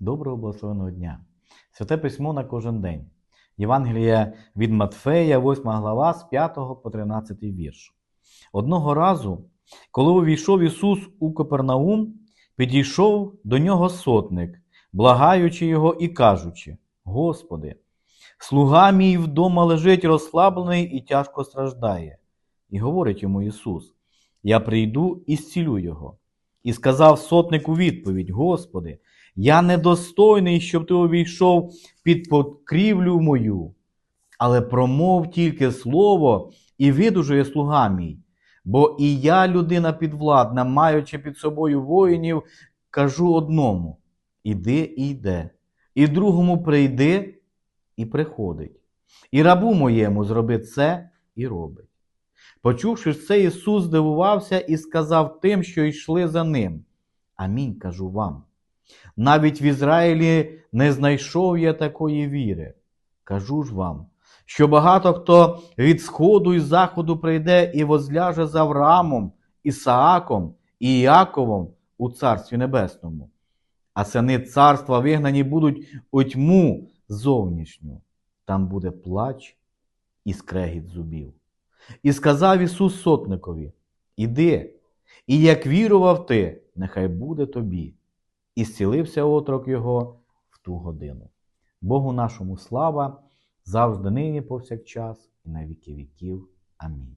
Доброго благословеного дня! Святе письмо на кожен день. Євангелія від Матфея, 8 глава, з 5 по 13 вірш. Одного разу, коли увійшов Ісус у Капернаум, підійшов до нього сотник, благаючи його і кажучи: Господи, слуга мій вдома лежить розслаблений і тяжко страждає. І говорить йому Ісус: Я прийду і зцілю його. І сказав сотник у відповідь: Господи, я недостойний, щоб ти увійшов під покрівлю мою, але промов тільки слово, і видужує слуга мій. Бо і я, людина підвладна, маючи під собою воїнів, кажу одному: іди і йде, і другому прийди і приходить. І рабу моєму зроби це і робить. Почувши це, Ісус здивувався і сказав тим, що йшли за ним. Амінь кажу вам. Навіть в Ізраїлі не знайшов я такої віри. Кажу ж вам, що багато хто від сходу і заходу прийде і возляже за Авраамом, Ісааком і Іаковом у Царстві Небесному. А сини царства вигнані будуть у тьму зовнішню. Там буде плач і скрегіт зубів. І сказав Ісус сотникові: Іди, і як вірував ти, нехай буде тобі. І зцілився отрок його в ту годину. Богу нашому слава, завжди нині повсякчас, і на віки віків. Амінь.